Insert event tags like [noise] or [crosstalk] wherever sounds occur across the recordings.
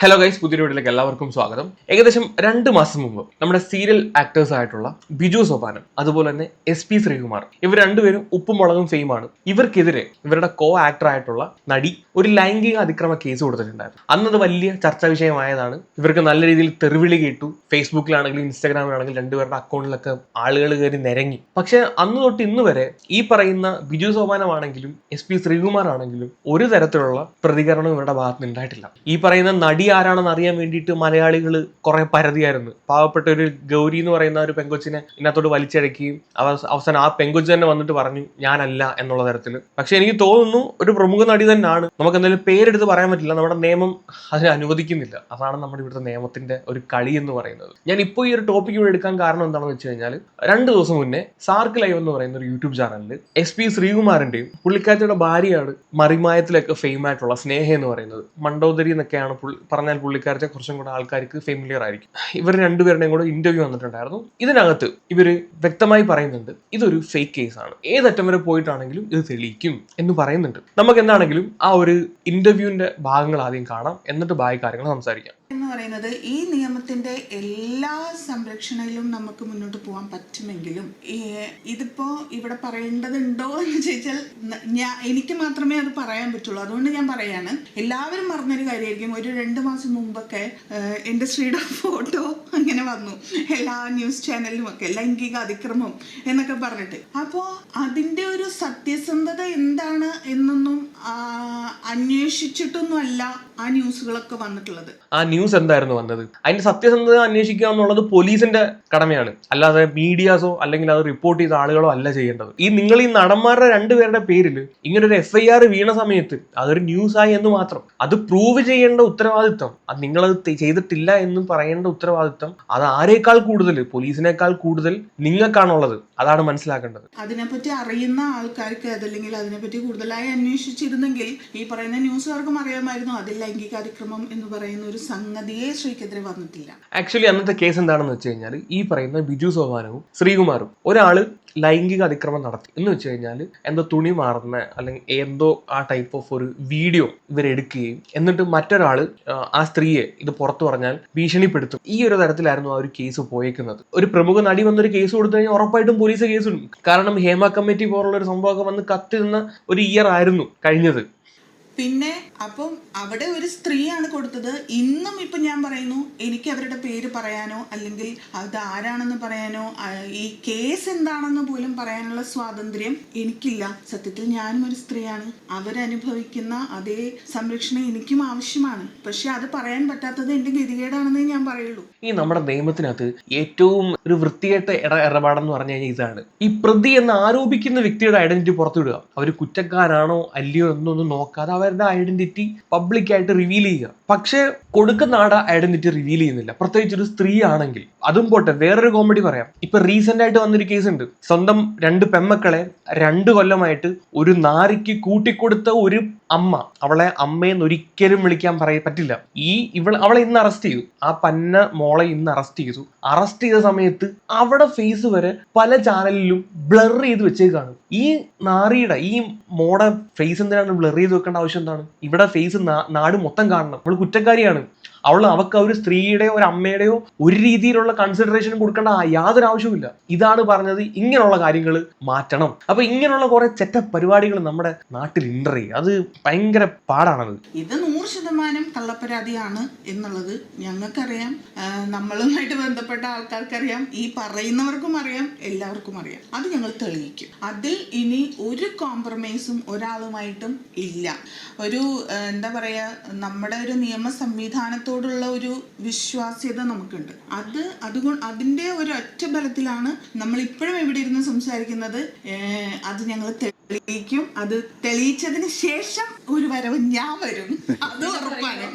Hello guys പുതിയ വീട്ടിലേക്ക് എല്ലാവർക്കും സ്വാഗതം. ഏകദേശം രണ്ട് മാസം മുമ്പ് നമ്മുടെ സീരിയൽ ആക്ടേഴ്സ് ആയിട്ടുള്ള ബിജു സോപാനം അതുപോലെ തന്നെ എസ് പി ശ്രീകുമാർ ഇവർ രണ്ടുപേരും ഉപ്പും മുളകും ഫെയിമാണ് ഇവർക്കെതിരെ ഇവരുടെ കോ ആക്ടർ ആയിട്ടുള്ള നടി ഒരു ലൈംഗിക അതിക്രമ കേസ് കൊടുത്തിട്ടുണ്ടായിരുന്നു. അന്നത് വലിയ ചർച്ചാ വിഷയമായതാണ്. ഇവർക്ക് നല്ല രീതിയിൽ തെറിവിളി കേട്ടു. ഫേസ്ബുക്കിലാണെങ്കിലും ഇൻസ്റ്റാഗ്രാമിലാണെങ്കിലും രണ്ടുപേരുടെ അക്കൗണ്ടിലൊക്കെ ആളുകൾ കയറി നിരങ്ങി. പക്ഷെ അന്ന് തൊട്ട് ഇന്ന് വരെ ഈ പറയുന്ന ബിജു സോപാനമാണെങ്കിലും എസ് പി ശ്രീകുമാർ ആണെങ്കിലും ഒരു തരത്തിലുള്ള പ്രതികരണം ഇവരുടെ ഭാഗത്ത് ഉണ്ടായിട്ടില്ല ഈ പറയുന്ന നടി ആരാണെന്ന് അറിയാൻ വേണ്ടിയിട്ട് മലയാളികൾ കുറെ പരതിയായിരുന്നു. പാവപ്പെട്ട ഒരു ഗൗരി എന്ന് പറയുന്ന ഒരു പെങ്കൊച്ചിനെ ഇതിനകത്തോട്ട് വലിച്ചടക്കുകയും അവ- അവസാനം ആ പെങ്കൊച്ച് തന്നെ വന്നിട്ട് പറഞ്ഞു ഞാനല്ല എന്നുള്ള തരത്തിൽ പക്ഷെ എനിക്ക് തോന്നുന്നു ഒരു പ്രമുഖ നടി തന്നെയാണ്. നമുക്ക് എന്തായാലും പേരെടുത്ത് പറയാൻ പറ്റില്ല. നമ്മുടെ നിയമം അതിനെ അനുവദിക്കുന്നില്ല. അതാണ് നമ്മുടെ ഇവിടുത്തെ നിയമത്തിന്റെ ഒരു കളി എന്ന് പറയുന്നത്. ഞാൻ ഇപ്പോൾ ഈ ഒരു ടോപ്പിക് ഇവിടെ എടുക്കാൻ കാരണം എന്താണെന്ന് വെച്ച് കഴിഞ്ഞാൽ രണ്ട് ദിവസം മുന്നേ സാർക്ക് ലൈവ് എന്ന് പറയുന്ന ഒരു യൂട്യൂബ് ചാനലിൽ എസ് പി ശ്രീകുമാറിന്റെയും പുള്ളിക്കാരിയുടെ ഭാര്യയാണ് മറിമായത്തിലൊക്കെ ഫെയിം ആയിട്ടുള്ള സ്നേഹ എന്ന് പറയുന്നത്. മണ്ടോദരി എന്നൊക്കെയാണ് പറഞ്ഞാൽ പുള്ളിക്കാരത്തെ കുറച്ചും കൂടെ ആൾക്കാർക്ക് ഫെമിലിയർ ആയിരിക്കും. ഇവർ രണ്ടുപേരുടെയും കൂടെ ഇന്റർവ്യൂ വന്നിട്ടുണ്ടായിരുന്നു. ഇതിനകത്ത് ഇവർ വ്യക്തമായി പറയുന്നുണ്ട് ഇതൊരു ഫേക്ക് കേസാണ് ഏതറ്റം വരെ പോയിട്ടാണെങ്കിലും ഇത് തെളിയിക്കും എന്ന് പറയുന്നുണ്ട്. നമുക്ക് എന്താണെങ്കിലും ആ ഒരു ഇന്റർവ്യൂവിന്റെ ഭാഗങ്ങൾ ആദ്യം കാണാം എന്നിട്ട് ബാക്കി കാര്യങ്ങൾ സംസാരിക്കാം. എന്ന് പറയുന്നത് ഈ നിയമത്തിന്റെ എല്ലാ സംരക്ഷണയിലും നമുക്ക് മുന്നോട്ട് പോകാൻ പറ്റുമെങ്കിലും ഇതിപ്പോ ഇവിടെ പറയേണ്ടതുണ്ടോ എന്ന് ചോദിച്ചാൽ ഞാൻ എനിക്ക് മാത്രമേ അത് പറയാൻ പറ്റുള്ളൂ. അതുകൊണ്ട് ഞാൻ പറയാണ്. എല്ലാവരും മറന്നൊരു കാര്യമായിരിക്കും. ഒരു രണ്ട് മാസം മുമ്പൊക്കെ എന്റെ സ്ത്രീയുടെ ഫോട്ടോ അങ്ങനെ വന്നു. എല്ലാ ന്യൂസ് ചാനലിലും ഒക്കെ ലൈംഗിക അതിക്രമം എന്നൊക്കെ പറഞ്ഞിട്ട്. അപ്പോ അതിന്റെ ഒരു സത്യസന്ധത എന്താണ് എന്നൊന്നും അന്വേഷിച്ചിട്ടൊന്നുമല്ല ആ ന്യൂസുകളൊക്കെ വന്നിട്ടുള്ളത്. ആ ന്യൂസ് എന്തായിരുന്നു വന്നത്? അതിന്റെ സത്യസന്ധത അന്വേഷിക്കുക എന്നുള്ളത് പോലീസിന്റെ കടമയാണ്. അല്ലാതെ മീഡിയാസോ അല്ലെങ്കിൽ അത് റിപ്പോർട്ട് ചെയ്ത ആളുകളോ അല്ല ചെയ്യേണ്ടത്. ഈ നിങ്ങൾ ഈ നടന്മാരുടെ രണ്ടുപേരുടെ പേരിൽ ഇങ്ങനെ ഒരു എഫ് ഐ ആർ വീണ സമയത്ത് അതൊരു ന്യൂസ് ആയി എന്ന് മാത്രം. അത് പ്രൂവ് ചെയ്യേണ്ട ഉത്തരവാദിത്വം. അത് നിങ്ങളത് ചെയ്തിട്ടില്ല എന്ന് പറയേണ്ട ഉത്തരവാദിത്വം. അത് ആരേക്കാൾ കൂടുതൽ? പോലീസിനേക്കാൾ കൂടുതൽ നിങ്ങൾക്കാണുള്ളത്. അതാണ് മനസ്സിലാക്കേണ്ടത്. അതിനെപ്പറ്റി അറിയുന്ന ആൾക്കാർക്ക് അതല്ലെങ്കിൽ അതിനെപ്പറ്റി കൂടുതലായി അന്വേഷിച്ചിരുന്നെങ്കിൽ ഈ പറയുന്ന ന്യൂസുകാർക്കും അറിയാമായിരുന്നു. അതിൽ ലൈംഗിക അതിക്രമം എന്ന് പറയുന്ന ഒരു സംഗതിയെ ശ്രീക്കെതിരെ വന്നിട്ടില്ല. ആക്ച്വലി അന്നത്തെ കേസ് എന്താണെന്ന് വെച്ച് കഴിഞ്ഞാൽ ഈ പറയുന്ന ബിജു സോമാനവും ശ്രീകുമാറും. ഒരാൾ ലൈംഗിക അതിക്രമം നടത്തി. എന്ന് വെച്ച് കഴിഞ്ഞാൽ എന്തോ തുണി മാറുന്ന അല്ലെങ്കിൽ എന്തോ ആ ടൈപ്പ് ഓഫ് ഒരു വീഡിയോ ഇവരെടുക്കുകയും എന്നിട്ട് മറ്റൊരാൾ ആ, സ്ത്രീയെ ഇത് പുറത്തു പറഞ്ഞാൽ ഭീഷണിപ്പെടുത്തും. ഈ ഒരു തരത്തിലായിരുന്നു ആ ഒരു കേസ് പോയേക്കുന്നത്. ഒരു പ്രമുഖ നടി വന്നൊരു കേസ് കൊടുത്തു കഴിഞ്ഞാൽ ഉറപ്പായിട്ടും പോലീസ് കേസ് കാരണം ഹേമ കമ്മിറ്റി പോലുള്ള ഒരു സംഭവമൊക്കെ വന്ന് കത്തിരുന്ന ഒരു ഇയർ ആയിരുന്നു കഴിഞ്ഞത്. പിന്നെ അപ്പം അവിടെ ഒരു സ്ത്രീയാണ് കൊടുത്തത്. ഇന്നും ഇപ്പൊ ഞാൻ പറയുന്നു എനിക്ക് അവരുടെ പേര് പറയാനോ അല്ലെങ്കിൽ അത് ആരാണെന്ന് പറയാനോ ഈ കേസ് എന്താണെന്ന് പോലും പറയാനുള്ള സ്വാതന്ത്ര്യം എനിക്കില്ല. സത്യത്തിൽ ഞാനും ഒരു സ്ത്രീയാണ്. അവരനുഭവിക്കുന്ന അതേ സംരക്ഷണം എനിക്കും ആവശ്യമാണ്. പക്ഷെ അത് പറയാൻ പറ്റാത്തത് എന്റെ ഗതികേടാണെന്നേ ഞാൻ പറയുള്ളൂ. ഈ നമ്മുടെ നിയമത്തിനകത്ത് ഏറ്റവും ഒരു വൃത്തികെട്ട ഇട ഇടപാടെന്ന് പറഞ്ഞു കഴിഞ്ഞാൽ ഇതാണ്. ഈ പ്രതി എന്ന് ആരോപിക്കുന്ന വ്യക്തിയുടെ ഐഡന്റിറ്റി പുറത്തുവിടുക. അവർ കുറ്റക്കാരാണോ അല്ലയോ എന്നൊന്നും നോക്കാതെ അവരുടെ ഐഡന്റിറ്റി പബ്ലിക്കായിട്ട് റിവീൽ ചെയ്യുക. പക്ഷേ കൊടുക്കുന്ന ആടെ ഐഡന്റിറ്റി റിവീൽ ചെയ്യുന്നില്ല. പ്രത്യേകിച്ച് ഒരു സ്ത്രീ ആണെങ്കിൽ. അതും പോട്ടെ വേറൊരു കോമഡി പറയാം. ഇപ്പൊ റീസെന്റ് ആയിട്ട് വന്നൊരു കേസ് ഉണ്ട്. സ്വന്തം രണ്ട് പെമ്മക്കളെ രണ്ട് കൊല്ലമായിട്ട് ഒരു നാരിക്ക് കൂട്ടിക്കൊടുത്ത ഒരു അമ്മ. അവളെ അമ്മയെന്ന് ഒരിക്കലും വിളിക്കാൻ പറയ പറ്റില്ല. ഈ ഇവൾ അവളെ ഇന്ന് അറസ്റ്റ് ചെയ്തു. ആ പന്ന മോളെ ഇന്ന് അറസ്റ്റ് ചെയ്തു. അറസ്റ്റ് ചെയ്ത സമയത്ത് അവിടെ ഫേസ് വരെ പല ചാനലിലും ബ്ലർ ചെയ്ത് വെച്ചേക്കാണ്. ഈ നാറിയുടെ ഈ മോടെ ഫേസ് എന്തിനാണ് ബ്ലർ ചെയ്ത് വെക്കേണ്ട എന്താണ്? ഇവിടെ ഫേസ് നാട് മൊത്തം കാണണം. നമ്മൾ കുറ്റക്കാരിയാണ്. അവൾ അവൾക്ക് ഒരു സ്ത്രീയുടെയോ ഒരു അമ്മയുടെയോ ഒരു രീതിയിലുള്ള കൺസിഡറേഷൻ കൊടുക്കേണ്ട യാതൊരു ആവശ്യവുമില്ല. ഇതാണ് പറഞ്ഞത്. ഇങ്ങനെയുള്ള കാര്യങ്ങൾ മാറ്റണം. അപ്പൊ ഇങ്ങനെയുള്ള കുറെ ചെറ്റ പരിപാടികൾ നമ്മുടെ നാട്ടിൽ ഉണ്ട് അത് ഭയങ്കര പാടാണത്. ഇത് നൂറ് ശതമാനം കള്ളപ്പരാതിയാണ് എന്നുള്ളത് ഞങ്ങൾക്കറിയാം. നമ്മളുമായിട്ട് ബന്ധപ്പെട്ട ആൾക്കാർക്കറിയാം. ഈ പറയുന്നവർക്കും അറിയാം എല്ലാവർക്കും അറിയാം. അത് ഞങ്ങൾ തെളിയിക്കും. അതിൽ ഇനി ഒരു കോംപ്രമൈസും ഒരാളുമായിട്ടും ഇല്ല. ഒരു എന്താ പറയാ നമ്മുടെ ഒരു നിയമ സംവിധാനത്തോടുള്ള ഒരു വിശ്വാസ്യത നമുക്കുണ്ട്. അത് അതുകൊണ്ട് അതിന്റെ ഒരു ഒറ്റ ബലത്തിലാണ് നമ്മൾ ഇപ്പോഴും ഇവിടെ ഇരുന്ന് സംസാരിക്കുന്നത്. അത് ഞങ്ങൾ തെളിയിക്കും. അത് തെളിയിച്ചതിന് ശേഷം ഒരു വരവ് ഞാൻ വരും. അത് ഉറപ്പാണ്.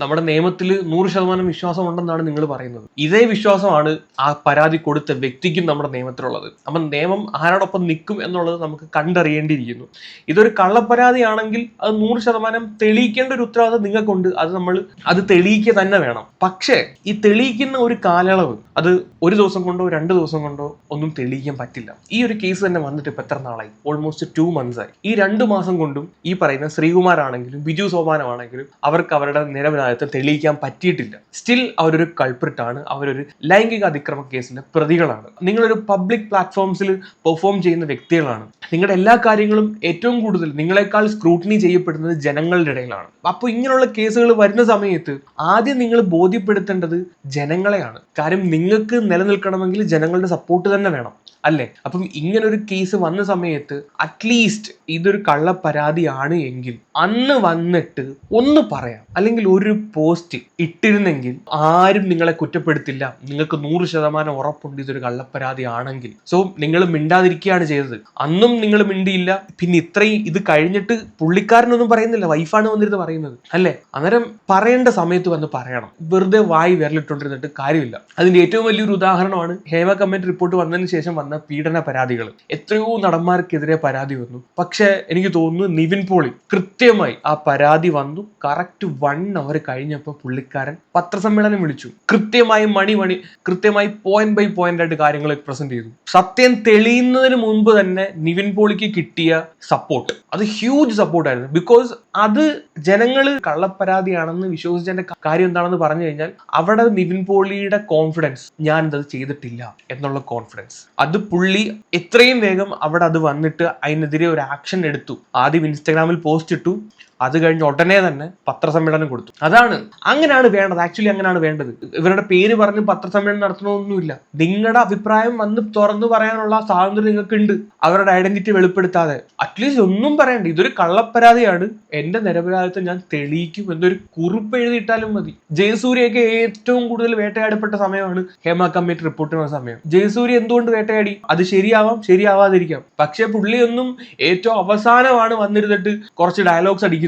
നമ്മുടെ നിയമത്തിൽ നൂറ് ശതമാനം വിശ്വാസം ഉണ്ടെന്നാണ് നിങ്ങൾ പറയുന്നത്. ഇതേ വിശ്വാസമാണ് ആ പരാതി കൊടുത്ത വ്യക്തിക്കും നമ്മുടെ നിയമത്തിലുള്ളത്. അപ്പം നിയമം ആരോടൊപ്പം നിൽക്കും എന്നുള്ളത് നമുക്ക് കണ്ടറിയേണ്ടിയിരിക്കുന്നു. ഇതൊരു കള്ളപ്പരാതിയാണെങ്കിൽ അത് നൂറ് ശതമാനം തെളിയിക്കേണ്ട ഒരു ഉത്തരവാദിത്തം നിങ്ങൾക്കുണ്ട്. അത് നമ്മൾ അത് തെളിയിക്കുക തന്നെ വേണം. പക്ഷേ ഈ തെളിയിക്കുന്ന ഒരു കാലയളവ് അത് ഒരു ദിവസം കൊണ്ടോ രണ്ട് ദിവസം കൊണ്ടോ ഒന്നും തെളിയിക്കാൻ പറ്റില്ല. ഈ ഒരു കേസ് തന്നെ വന്നിട്ട് ഇപ്പം എത്ര നാളായി? ഓൾമോസ്റ്റ് ടു മന്ത്സ് ആയി. ഈ രണ്ട് മാസം കൊണ്ടും ഈ പറയുന്ന ശ്രീകുമാർ ആണെങ്കിലും ബിജു സോമാനം ആണെങ്കിലും അവർക്ക് അവരുടെ നിരപരാധി നിരപരാധിത്വം തെളിയിക്കാൻ പറ്റിയിട്ടില്ല. സ്റ്റിൽ അവരൊരു കൾപ്രിട്ടാണ് അവരൊരു ലൈംഗിക അതിക്രമ കേസിന്റെ പ്രതികളാണ്. നിങ്ങളൊരു പബ്ലിക് പ്ലാറ്റ്ഫോംസിൽ പെർഫോം ചെയ്യുന്ന വ്യക്തികളാണ്. നിങ്ങളുടെ എല്ലാ കാര്യങ്ങളും ഏറ്റവും കൂടുതൽ നിങ്ങളെക്കാൾ സ്ക്രൂട്ടിനി ചെയ്യപ്പെടുന്നത് ജനങ്ങളുടെ ഇടയിലാണ്. അപ്പോൾ ഇങ്ങനെയുള്ള കേസുകൾ വരുന്ന സമയത്ത് ആദ്യം നിങ്ങൾ ബോധ്യപ്പെടുത്തേണ്ടത് ജനങ്ങളെയാണ്. കാര്യം നിങ്ങൾക്ക് നിലനിൽക്കണമെങ്കിൽ ജനങ്ങളുടെ സപ്പോർട്ട് തന്നെ വേണം. അല്ലേ? അപ്പം ഒരു കേസ് വന്ന സമയത്ത് അറ്റ്ലീസ്റ്റ് ഇതൊരു കള്ള പരാതിയാണ് എങ്കിൽ അന്ന് വന്നിട്ട് ഒന്ന് പറയാം. അല്ലെങ്കിൽ ഒരു പോസ്റ്റ് ഇട്ടിരുന്നെങ്കിൽ ആരും നിങ്ങളെ കുറ്റപ്പെടുത്തില്ല. നിങ്ങൾക്ക് നൂറ് ശതമാനം ഉറപ്പുണ്ട് ഇതൊരു കള്ളപ്പരാതി ആണെങ്കിൽ സോ നിങ്ങൾ മിണ്ടാതിരിക്കുകയാണ് ചെയ്തത്. അന്നും നിങ്ങൾ മിണ്ടിയില്ല. പിന്നെ ഇത്രയും ഇത് കഴിഞ്ഞിട്ട് പുള്ളിക്കാരനൊന്നും പറയുന്നില്ല. വൈഫാണ് വന്നിരുന്ന് പറയുന്നത്. അല്ലേ? അന്നേരം പറയേണ്ട സമയത്ത് വന്ന് പറയണം. വെറുതെ വായി വിരലിട്ടുകൊണ്ടിരുന്നിട്ട് കാര്യമില്ല. അതിന്റെ ഏറ്റവും വലിയൊരു ഉദാഹരണമാണ് ഹേമ കമ്മിറ്റി റിപ്പോർട്ട് വന്നതിന് ശേഷം വന്ന പീഡന പരാതികൾ. എത്രയോ നടന്മാർക്കെതിരെ പരാതി വന്നു. പക്ഷെ എനിക്ക് തോന്നുന്നു നിവിൻ പോളി കൃത്യമായി ആ പരാതി വന്നു. കറക്റ്റ് വൺ അവർ കഴിഞ്ഞപ്പോൾ പുള്ളിക്കാരൻ പത്രസമ്മേളനം വിളിച്ചു. കൃത്യമായി മണി മണി കൃത്യമായി പോയിന്റ് ബൈ പോയിന്റ് ആയിട്ട് കാര്യങ്ങൾ പ്രസന്റ് ചെയ്തു. സത്യം തെളിയുന്നതിന് മുൻപ് തന്നെ നിവിൻ പോളിക്ക് കിട്ടിയ സപ്പോർട്ട് അത് ഹ്യൂജ് സപ്പോർട്ടായിരുന്നു ബിക്കോസ് അത് ജനങ്ങൾ കള്ളപ്പരാതിയാണെന്ന് വിശ്വസിച്ചതിന്റെ കാര്യം എന്താണെന്ന് പറഞ്ഞു കഴിഞ്ഞാൽ അവിടെ നിവിൻ പോളിയുടെ കോൺഫിഡൻസ് ഞാൻ ഇത് ചെയ്തിട്ടില്ല എന്നുള്ള കോൺഫിഡൻസ് അത് പുള്ളി എത്രയും വേഗം അവിടെ അത് വന്നിട്ട് അതിനെതിരെ ഒരു ആക്ഷൻ എടുത്തു. ആദ്യം ഇൻസ്റ്റാഗ്രാമിൽ പോസ്റ്റ് ഇട്ടു. അത് കഴിഞ്ഞ് ഉടനെ തന്നെ പത്രസമ്മേളനം കൊടുത്തു. അതാണ്. അങ്ങനെയാണ് വേണ്ടത്. ആക്ച്വലി അങ്ങനെയാണ് വേണ്ടത്. ഇവരുടെ പേര് പറഞ്ഞ് പത്രസമ്മേളനം നടത്തണമെന്നൊന്നുമില്ല നിങ്ങളുടെ അഭിപ്രായം വന്ന് തുറന്നു പറയാനുള്ള സ്വാതന്ത്ര്യം നിങ്ങൾക്കുണ്ട്. അവരുടെ ഐഡന്റിറ്റി വെളിപ്പെടുത്താതെ. അറ്റ്ലീസ്റ്റ് ഒന്നും പറയണ്ട. ഇതൊരു കള്ളപ്പരാതിയാണ്. എന്റെ നിരപരാധിത്വം ഞാൻ തെളിയിക്കും എന്നൊരു കുറിപ്പ് എഴുതിയിട്ടാലും മതി. ജയസൂര്യയൊക്കെ ഏറ്റവും കൂടുതൽ വേട്ടയാടപ്പെട്ട സമയമാണ് ഹേമ കമ്മിറ്റി റിപ്പോർട്ട് ചെയ്യുന്ന സമയം. ജയസൂര്യ എന്തുകൊണ്ട് വേട്ടയാടി? അത് ശരിയാവാം ശരിയാവാതിരിക്കാം. പക്ഷെ പുള്ളിയൊന്നും ഏറ്റവും അവസാനമാണ് വന്നിരുന്നിട്ട് കുറച്ച് ഡയലോഗ്സ് അടിക്കുന്നത്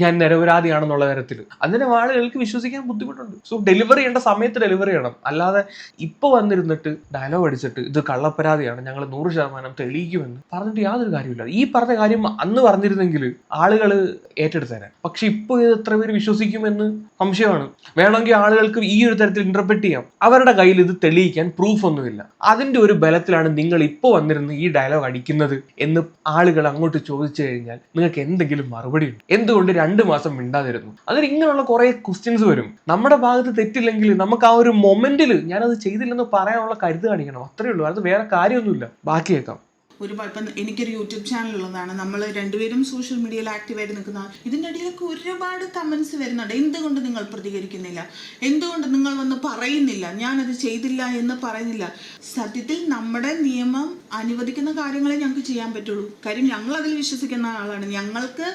ഞാൻ നിരപരാധിയാണെന്നുള്ള തരത്തിൽ അന്നേരം ആളുകൾക്ക് വിശ്വസിക്കാൻ ബുദ്ധിമുട്ടുണ്ട്. സോ ഡെലിവറി ചെയ്യേണ്ട സമയത്ത് ഡെലിവറി ചെയ്യണം. അല്ലാതെ ഇപ്പൊ വന്നിരുന്നിട്ട് ഡയലോഗ് അടിച്ചിട്ട് ഇത് കള്ളപ്പരാതിയാണ് ഞങ്ങൾ നൂറ് ശതമാനം തെളിയിക്കുമെന്ന് പറഞ്ഞിട്ട് യാതൊരു കാര്യമില്ല ഈ പറഞ്ഞ കാര്യം അന്ന് പറഞ്ഞിരുന്നെങ്കിൽ ആളുകൾ ഏറ്റെടുത്തേനെ. പക്ഷെ ഇപ്പൊ ഇത് എത്ര പേര് വിശ്വസിക്കുമെന്ന് സംശയമാണ്. വേണമെങ്കിൽ ആളുകൾക്ക് ഈ ഒരു തരത്തിൽ ഇന്റർപ്രറ്റ് ചെയ്യാം. അവരുടെ കയ്യിൽ ഇത് തെളിയിക്കാൻ പ്രൂഫ് ഒന്നുമില്ല. അതിന്റെ ഒരു ബലത്തിലാണ് നിങ്ങൾ ഇപ്പോൾ വന്നിരുന്ന് ഈ ഡയലോഗ് അടിക്കുന്നത് എന്ന് ആളുകൾ അങ്ങോട്ട് ചോദിച്ചു കഴിഞ്ഞാൽ നിങ്ങൾക്ക് എന്തെങ്കിലും മറുപടി ഉണ്ട്. എന്തുകൊണ്ട് രണ്ട് മാസം മിണ്ടാതിരുന്നു? അതിന് ഇങ്ങനെയുള്ള കുറെ ക്വസ്റ്റ്യൻസ് വരും. നമ്മുടെ ഭാഗത്ത് തെറ്റില്ലെങ്കിൽ നമുക്ക് ആ ഒരു മൊമെന്റിൽ ഞാനത് ചെയ്തില്ലെന്ന് പറയാനുള്ള കരുത് കാണിക്കണം. അത്രയേ ഉള്ളൂ. അത് വേറെ കാര്യമൊന്നുമില്ല. ബാക്കി കേൾക്കാം ഒരു ഇപ്പം എനിക്കൊരു യൂട്യൂബ് ചാനൽ ഉള്ളതാണ്. നമ്മൾ രണ്ടുപേരും സോഷ്യൽ മീഡിയയിൽ ആക്റ്റീവായിട്ട് നിൽക്കുന്ന ഇതിന്റെ ഇടയിലൊക്കെ ഒരുപാട് കമൻസ് വരുന്നുണ്ട്. എന്തുകൊണ്ട് നിങ്ങൾ പ്രതികരിക്കുന്നില്ല? എന്തുകൊണ്ട് നിങ്ങൾ വന്ന് പറയുന്നില്ല? ഞാനത് ചെയ്തില്ല എന്ന് പറയുന്നില്ല. സത്യത്തിൽ നമ്മുടെ നിയമം അനുവദിക്കുന്ന കാര്യങ്ങളെ ഞങ്ങൾക്ക് ചെയ്യാൻ പറ്റുള്ളൂ. കാര്യം ഞങ്ങൾ അതിൽ വിശ്വസിക്കുന്ന ആളാണ്. ഞങ്ങൾക്ക്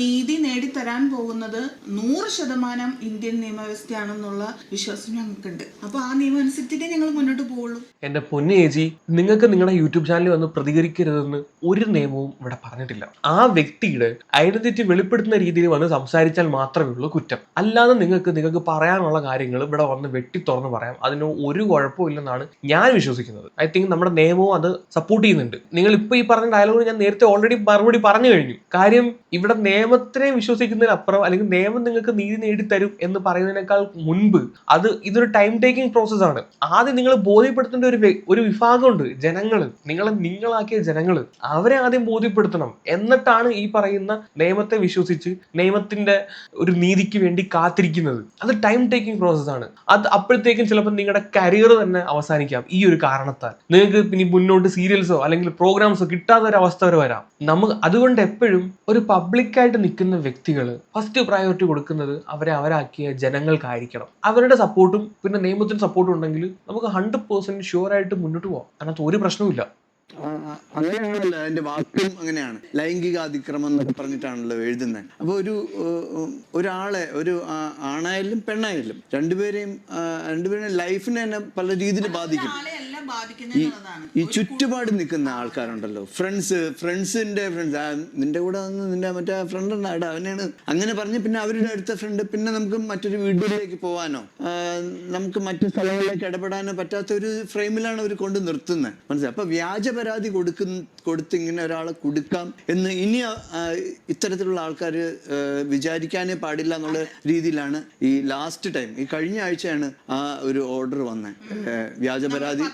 നീതി നേടിത്തരാൻ പോകുന്നത് നൂറ് ശതമാനം ഇന്ത്യൻ നിയമവ്യവസ്ഥയാണെന്നുള്ള വിശ്വാസം ഞങ്ങൾക്കുണ്ട്. അപ്പൊ ആ നിയമം അനുസരിച്ചിട്ടേ ഞങ്ങൾ മുന്നോട്ട് പോവുള്ളൂ. എന്റെ പൊന്നേജി നിങ്ങൾക്ക് നിങ്ങളുടെ യൂട്യൂബ് ചാനലിൽ വന്ന് പ്രതികരിക്കരുതെന്ന് ഒരു നിയമവും ഇവിടെ പറഞ്ഞിട്ടില്ല. ആ വ്യക്തിയുടെ ഐഡന്റിറ്റി വെളിപ്പെടുത്തുന്ന രീതിയിൽ വന്ന് സംസാരിച്ചാൽ മാത്രമേ ഉള്ളൂ കുറ്റം. അല്ലാതെ നിങ്ങൾക്ക് നിങ്ങൾക്ക് പറയാനുള്ള കാര്യങ്ങൾ ഇവിടെ വന്ന് വെട്ടി തുറന്ന് പറയാം. അതിന് ഒരു കുഴപ്പമില്ലെന്നാണ് ഞാൻ വിശ്വസിക്കുന്നത്. ഐ തിങ്ക് നമ്മുടെ നിയമവും അത് സപ്പോർട്ട് ചെയ്യുന്നുണ്ട്. നിങ്ങൾ ഇപ്പൊ ഈ പറഞ്ഞ ഡയലോഗ് ഞാൻ നേരത്തെ ഓൾറെഡി മറുപടി പറഞ്ഞു കഴിഞ്ഞു. കാര്യം ഇവിടെ നിയമത്തിനെ വിശ്വസിക്കുന്നതിനപ്പുറം അല്ലെങ്കിൽ നിയമം നിങ്ങൾക്ക് നീതി നേടിത്തരും എന്ന് പറയുന്നതിനേക്കാൾ മുൻപ് അത് ഇതൊരു ടൈം ടേക്കിംഗ് പ്രോസസ്സാണ് ആദ്യം നിങ്ങൾ ബോധ്യപ്പെടുത്തേണ്ട ഒരു ഒരു വിഭാഗമുണ്ട് ജനങ്ങൾ നിങ്ങളെ നിങ്ങളാക്കിയ ജനങ്ങൾ അവരെ ആദ്യം ബോധ്യപ്പെടുത്തണം. എന്നിട്ടാണ് ഈ പറയുന്ന നിയമത്തെ വിശ്വസിച്ച് നിയമത്തിന്റെ ഒരു നീതിക്ക് വേണ്ടി കാത്തിരിക്കുന്നത്. അത് ടൈം ടേക്കിംഗ് പ്രോസസ് ആണ്. അത് അപ്പോഴത്തേക്കും ചിലപ്പോൾ നിങ്ങളുടെ കരിയർ തന്നെ അവസാനിക്കാം. ഈ ഒരു കാരണത്താൽ. നിങ്ങൾക്ക് ഇനി മുന്നോട്ട് സീരിയൽസോ അല്ലെങ്കിൽ പ്രോഗ്രാംസോ കിട്ടാത്ത ഒരു അവസ്ഥ വരെ വരാം. നമുക്ക് അതുകൊണ്ട് എപ്പോഴും ഒരു പബ്ലിക്കായിട്ട് നിൽക്കുന്ന വ്യക്തികൾ ഫസ്റ്റ് പ്രയോറിറ്റി കൊടുക്കുന്നത് അവരെ അവരാക്കിയ ജനങ്ങൾക്കായിരിക്കണം. അവരുടെ സപ്പോർട്ടും പിന്നെ നിയമത്തിന് സപ്പോർട്ടും ഉണ്ടെങ്കിൽ നമുക്ക് ഹൺഡ്രഡ് പേഴ്സെന്റ് ഷുവർ ആയിട്ട് മുന്നോട്ട് പോകാം അതിനകത്ത് ഒരു ആ, അങ്ങനെയാണല്ലോ അതിന്റെ വാക്കും അങ്ങനെയാണ്. ലൈംഗിക അതിക്രമം എന്നൊക്കെ പറഞ്ഞിട്ടാണല്ലോ എഴുതുന്നത് അപ്പൊ ഒരു ഒരാളെ ഒരു ആണായാലും പെണ്ണായാലും രണ്ടുപേരെയും രണ്ടുപേരെയും ലൈഫിനെ തന്നെ പല രീതിയിൽ ബാധിക്കും. ഈ ചുറ്റുപാട് നിൽക്കുന്ന ആൾക്കാരുണ്ടല്ലോ. ഫ്രണ്ട്സ് ഫ്രണ്ട്സിന്റെ ഫ്രണ്ട്സ് നിന്റെ കൂടെ വന്ന് നിന്റെ മറ്റേ ഫ്രണ്ട് ഉണ്ടാടാ അവനാണ്. അങ്ങനെ പറഞ്ഞ് പിന്നെ അവരുടെ അടുത്ത ഫ്രണ്ട് പിന്നെ നമുക്ക് മറ്റൊരു വീടുകളിലേക്ക് പോവാനോ നമുക്ക് മറ്റു സ്ഥലങ്ങളിലേക്ക് ഇടപെടാനോ പറ്റാത്ത ഒരു ഫ്രെയിമിലാണ് അവർ കൊണ്ട് നിർത്തുന്നത് മനസ്സിലായി? അപ്പൊ വ്യാജ പരാതി കൊടുക്കുന്ന കൊടുത്ത് ഇങ്ങനെ ഒരാളെ കൊടുക്കാം എന്ന് ഇനി ഇത്തരത്തിലുള്ള ആൾക്കാർ വിചാരിക്കാനേ പാടില്ല എന്നുള്ള രീതിയിലാണ് ഈ ലാസ്റ്റ് ടൈം ഈ കഴിഞ്ഞ ആഴ്ചയാണ് ആ ഒരു ഓർഡർ വന്നത് വ്യാജ പരാതി.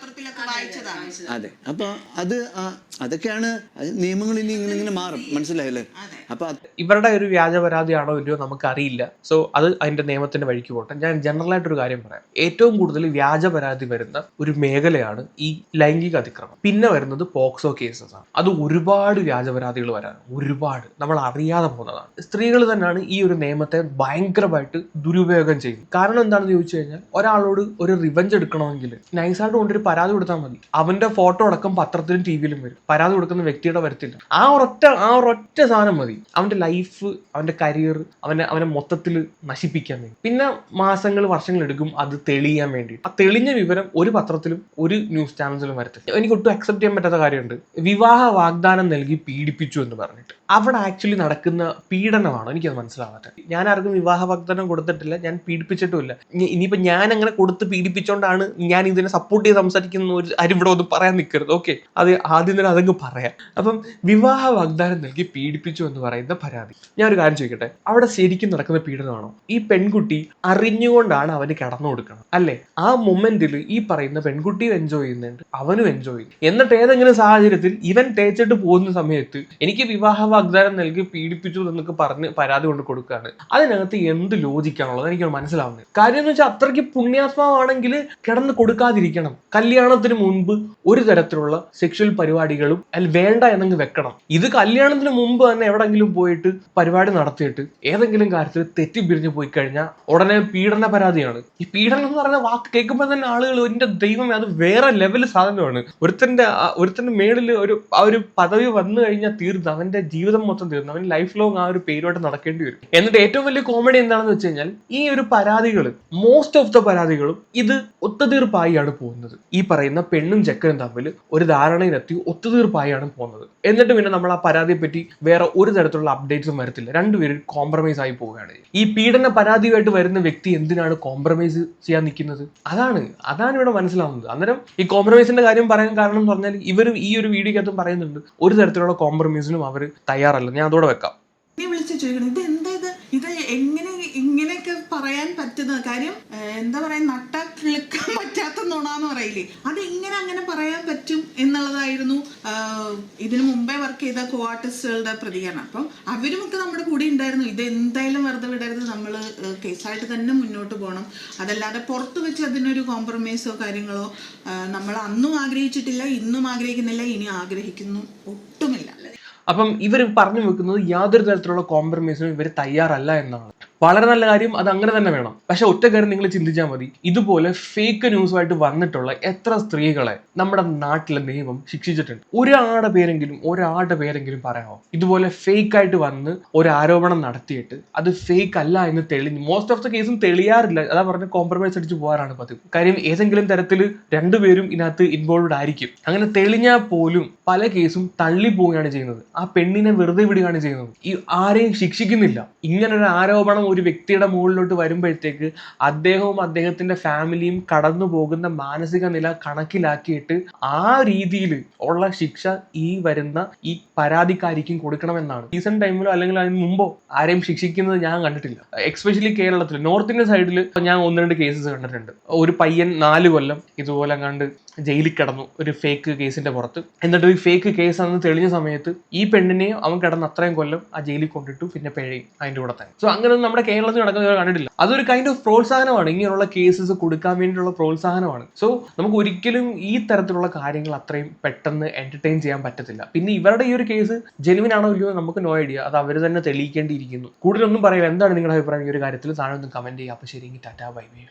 അതെ അപ്പൊ അത് ആ, അതൊക്കെയാണ് നിയമങ്ങൾ ഇനി ഇങ്ങനെ ഇങ്ങനെ മാറും. മനസ്സിലായല്ലേ. അപ്പൊ ഇവരുടെ ഒരു വ്യാജ പരാതിയാണോ ഇല്ലയോ നമുക്ക് അറിയില്ല സോ അത് അതിന്റെ നിയമത്തിന്റെ വഴിക്ക് പോട്ടെ. ഞാൻ ജനറൽ ആയിട്ട് ഒരു കാര്യം പറയാം. ഏറ്റവും കൂടുതൽ വ്യാജ പരാതി വരുന്ന ഒരു മേഖലയാണ് ഈ ലൈംഗിക അതിക്രമം. പിന്നെ വരുന്നത് പോക്സോ കേസസ് ആണ്. അത് ഒരുപാട് വ്യാജ പരാതികൾ വരാൻ ഒരുപാട്. നമ്മൾ അറിയാതെ പോകുന്നതാണ്. സ്ത്രീകൾ തന്നെയാണ് ഈ ഒരു നിയമത്തെ ഭയങ്കരമായിട്ട് ദുരുപയോഗം ചെയ്യുന്നത്. കാരണം എന്താണെന്ന് ചോദിച്ചു കഴിഞ്ഞാൽ ഒരാളോട് ഒരു റിവഞ്ച് എടുക്കണമെങ്കിൽ നൈസായിട്ട് കൊണ്ടൊരു പരാതി കൊടുത്താൽ മതി. അവന്റെ ഫോട്ടോ അടക്കം പത്രത്തിലും ടി വിയിലും വരും. പരാതി കൊടുക്കുന്ന വ്യക്തിയുടെ വരത്തില്ല. ആ ഒരൊറ്റ ആ ഒരൊറ്റ സാധനം മതി. അവന്റെ ലൈഫ് അവന്റെ കരിയർ അവനെ അവനെ മൊത്തത്തിൽ നശിപ്പിക്കാൻ വേണ്ടി. പിന്നെ മാസങ്ങൾ വർഷങ്ങൾ എടുക്കും അത് തെളിയാൻ വേണ്ടി. ആ തെളിഞ്ഞ വിവരം ഒരു പത്രത്തിലും ഒരു ന്യൂസ് ചാനൽസിലും വരത്തില്ല. എനിക്ക് ഒട്ടും അക്സെപ്റ്റ് ചെയ്യാൻ പറ്റാത്ത കാര്യമുണ്ട്. വിവാഹ വാഗ്ദാനം നൽകി പീഡിപ്പിച്ചു എന്ന് പറഞ്ഞിട്ട്. അവിടെ ആക്ച്വലി നടക്കുന്ന പീഡനമാണ് എനിക്കത് മനസ്സിലാവാത്തത്. ഞാൻ ആർക്കും വിവാഹ വാഗ്ദാനം കൊടുത്തിട്ടില്ല. ഞാൻ പീഡിപ്പിച്ചിട്ടുമില്ല. ഇനി- ഇനിയിപ്പോ ഞാൻ അങ്ങനെ കൊടുത്ത് പീഡിപ്പിച്ചോണ്ടാണ് ഞാൻ ഇതിനെ സപ്പോർട്ട് ചെയ്ത് സംസാരിക്കുന്ന ഒരു ആരും ഇവിടെ ഒന്നും പറയാൻ നിൽക്കരുത് ഓക്കെ അത് ആദ്യം തന്നെ അതങ്ങ് പറയാം. അപ്പം വിവാഹ വാഗ്ദാനം നൽകി പീഡിപ്പിച്ചു എന്ന് പറയുന്ന പരാതി. ഞാൻ ഒരു കാര്യം ചോദിക്കട്ടെ? അവിടെ ശരിക്കും നടക്കുന്ന പീഡനമാണോ? ഈ പെൺകുട്ടി അറിഞ്ഞുകൊണ്ടാണ് അവന് കടന്നു കൊടുക്കണം. അല്ലേ? ആ മൊമെന്റിൽ ഈ പറയുന്ന പെൺകുട്ടിയും എൻജോയ് ചെയ്യുന്നുണ്ട് അവനും എൻജോയ് ചെയ്യും എന്നിട്ട് ഏതെങ്കിലും സാഹചര്യത്തിൽ ഇവൻ തേച്ചിട്ട് പോകുന്ന സമയത്ത് എനിക്ക് വിവാഹ വാഗ്ദാനം നൽകി പീഡിപ്പിച്ചു എന്നൊക്കെ പറഞ്ഞ് പരാതി കൊണ്ട് കൊടുക്കുകയാണ് അതിനകത്ത് എന്ത് ലോജിക്കാണുള്ളത് എനിക്ക് മനസ്സിലാവുന്നത് കാര്യം എന്ന് വെച്ചാൽ അത്രയ്ക്ക് പുണ്യാത്മാവാണെങ്കിൽ കിടന്ന് കൊടുക്കാതിരിക്കണം. കല്യാണത്തിന് മുൻപ് ഒരു തരത്തിലുള്ള സെക്ഷൽ പരിപാടികളും അതിൽ വേണ്ട എന്നങ്ങ് വെക്കണം. ഇത് കല്യാണത്തിന് മുമ്പ് തന്നെ എവിടെങ്കിലും പോയിട്ട് പരിപാടി നടത്തിയിട്ട് ഏതെങ്കിലും കാര്യത്തിൽ തെറ്റിപ്പിരിഞ്ഞ് പോയി കഴിഞ്ഞാൽ ഉടനെ പീഡന പരാതിയാണ്. ഈ പീഡനം എന്ന് പറയുന്ന വാക്ക് കേൾക്കുമ്പോൾ തന്നെ ആളുകൾ എന്റെ ദൈവമേ അത് വേറെ ലെവൽ സാധനമാണ്. ഒരുത്തന്റെ ഒരുത്തന്റെ മേളിൽ ഒരു ആ ഒരു പദവി വന്നു കഴിഞ്ഞാൽ തീർന്നു അവന്റെ ജീവിതം മൊത്തം തീർന്നു അവൻ ലൈഫ് ലോങ് ആ ഒരു പേരുമായിട്ട് നടക്കേണ്ടി വരും. എന്നിട്ട് ഏറ്റവും വലിയ കോമഡി എന്താണെന്ന് വെച്ച് കഴിഞ്ഞാൽ ഈ ഒരു പരാതികൾ മോസ്റ്റ് ഓഫ് ദ പരാതികളും ഇത് ഒത്തുതീർപ്പായിയാണ് പോകുന്നത്. ഈ പറയുന്ന പെണ്ണും ചെക്കനും തമ്മിൽ ഒരു ധാരണയിലെത്തി ഒത്തുതീർപ്പായാണ് പോകുന്നത്. എന്നിട്ട് പിന്നെ നമ്മൾ ആ പരാതിയെ പറ്റി വേറെ ഒരു തരത്തിലുള്ള അപ്ഡേറ്റ്സും വരത്തില്ല. രണ്ടുപേരും കോംപ്രമൈസ് ആയി പോവുകയാണ്. ഈ പീഡന പരാതിയുമായിട്ട് വരുന്ന വ്യക്തി എന്തിനാണ് കോംപ്രമൈസ് ചെയ്യാൻ നിൽക്കുന്നത്? അതാണ് അതാണ് ഇവിടെ മനസ്സിലാവുന്നത്. അന്നേരം ഈ കോംപ്രമൈസിന്റെ കാര്യം പറയാൻ കാരണം എന്ന് പറഞ്ഞാൽ ഇവർ ഈ ഒരു വീഡിയോക്കകത്തും പറയുന്നുണ്ട് ഒരു തരത്തിലുള്ള കോംപ്രമൈസിനും അവർ തയ്യാറല്ല. ഞാൻ അതോടെ വെക്കാം. വിളിച്ച് ചോദിക്കണം ഇത് എന്താ ഇത്? ഇത് എങ്ങനെ ഇങ്ങനെയൊക്കെ പറയാൻ പറ്റുന്നത് കാര്യം എന്താ പറയാ നട്ട കിളിക്കാൻ [laughs] പറ്റാത്ത നുണാന്ന് പറയില്ലേ? അത് ഇങ്ങനെ അങ്ങനെ പറയാൻ പറ്റും എന്നുള്ളതായിരുന്നു ഇതിനു മുമ്പേ വർക്ക് ചെയ്ത കോ ആർട്ടിസ്റ്റുകളുടെ പ്രതികരണം. അപ്പം അവരുമൊക്കെ നമ്മുടെ കൂടെ ഉണ്ടായിരുന്നു. ഇത് എന്തായാലും വെറുതെ വിടരുത്. നമ്മൾ കേസായിട്ട് തന്നെ മുന്നോട്ട് പോകണം അതല്ലാതെ പുറത്ത് വെച്ച് അതിനൊരു കോംപ്രമൈസോ കാര്യങ്ങളോ നമ്മൾ അന്നും ആഗ്രഹിച്ചിട്ടില്ല ഇന്നും ആഗ്രഹിക്കുന്നില്ല ഇനി ആഗ്രഹിക്കുന്നു ഒട്ടുമില്ല. അപ്പം ഇവർ പറഞ്ഞു വെക്കുന്നത് യാതൊരു തരത്തിലുള്ള കോംപ്രമൈസിനും ഇവർ തയ്യാറല്ല എന്നാണ്. വളരെ നല്ല കാര്യം അത് അങ്ങനെ തന്നെ വേണം. പക്ഷെ ഒറ്റ കാര്യം നിങ്ങൾ ചിന്തിച്ചാൽ മതി. ഇതുപോലെ ഫേക്ക് ന്യൂസുമായിട്ട് വന്നിട്ടുള്ള എത്ര സ്ത്രീകളെ നമ്മുടെ നാട്ടിലെ നിയമം ശിക്ഷിച്ചിട്ടുണ്ട്. ഒരാളുടെ പേരെങ്കിലും ഒരാളുടെ പേരെങ്കിലും പറയാമോ? ഇതുപോലെ ഫേക്ക് ആയിട്ട് വന്ന് ഒരു ആരോപണം നടത്തിയിട്ട് അത് ഫേക്ക് അല്ല എന്ന് തെളിഞ്ഞ് മോസ്റ്റ് ഓഫ് ദ കേസും തെളിയാറില്ല. അതാ പറഞ്ഞ കോംപ്രമൈസ് അടിച്ച് പോകാറാണ് പതിവ്. കാര്യം ഏതെങ്കിലും തരത്തിൽ രണ്ടുപേരും ഇതിനകത്ത് ഇൻവോൾവ്ഡ് ആയിരിക്കും. അങ്ങനെ തെളിഞ്ഞാൽ പോലും പല കേസും തള്ളി പോവുകയാണ് ചെയ്യുന്നത്. ആ പെണ്ണിനെ വെറുതെ വിടുകയാണ് ചെയ്യുന്നത്. ഈ ആരെയും ശിക്ഷിക്കുന്നില്ല. ഇങ്ങനൊരു ആരോപണം ഒരു വ്യക്തിയുടെ മുകളിലോട്ട് വരുമ്പോഴത്തേക്ക് അദ്ദേഹവും അദ്ദേഹത്തിന്റെ ഫാമിലിയും കടന്നു പോകുന്ന മാനസിക നില കണക്കിലാക്കിയിട്ട് ആ രീതിയിൽ ഉള്ള ശിക്ഷ ഈ വരുന്ന ഈ പരാതിക്കാരിക്കും കൊടുക്കണമെന്നാണ്. സീസൺ ടൈമിലോ അല്ലെങ്കിൽ അതിന് മുമ്പോ ആരെയും ശിക്ഷിക്കുന്നത് ഞാൻ കണ്ടിട്ടില്ല. എക്സ്പെഷ്യലി കേരളത്തിൽ നോർത്ത് ഇന്ത്യൻ സൈഡിൽ ഞാൻ ഒന്ന് രണ്ട് കേസസ് കണ്ടിട്ടുണ്ട്. ഒരു പയ്യൻ നാല് കൊല്ലം ഇതുപോലെ കണ്ട് ജയിലിൽ കിടന്നു ഒരു ഫേക്ക് കേസിന്റെ പുറത്ത്. എന്നിട്ട് ഈ ഫേക്ക് കേസ് അന്ന് തെളിഞ്ഞ സമയത്ത് ഈ പെണ്ണിനെയും അവൻ കിടന്ന അത്രയും കൊല്ലം ആ ജയിലിൽ കൊണ്ടിട്ടു പിന്നെ പിഴയും അതിന്റെ കൂടെ തന്നെ. സോ അങ്ങനെ നമ്മുടെ കേരളത്തിൽ നടക്കുന്നത് കണ്ടിട്ടില്ല. അതൊരു കൈൻഡ് ഓഫ് പ്രോത്സാഹനമാണ്. ഇങ്ങനെയുള്ള കേസസ് കൊടുക്കാൻ വേണ്ടിയുള്ള പ്രോത്സാഹനമാണ്. സോ നമുക്ക് ഒരിക്കലും ഈ തരത്തിലുള്ള കാര്യങ്ങൾ അത്രയും പെട്ടെന്ന് എന്റർടൈൻ ചെയ്യാൻ പറ്റത്തില്ല. പിന്നെ ഇവരുടെ ഈ ഒരു കേസ് ജെനുവിൻ ആണോ ഇല്ലയോ നമുക്ക് നോ ഐഡിയ അത് അവർ തന്നെ തെളിയിക്കേണ്ടിയിരിക്കുന്നു. കൂടുതലൊന്നും പറയാം എന്താണ് നിങ്ങളുടെ അഭിപ്രായം? ഈ ഒരു കാര്യത്തിൽ താഴെ ഒന്ന് കമന്റ് ചെയ്യുക. അപ്പോൾ ശരി ടാറ്റാ ബൈ ബൈ.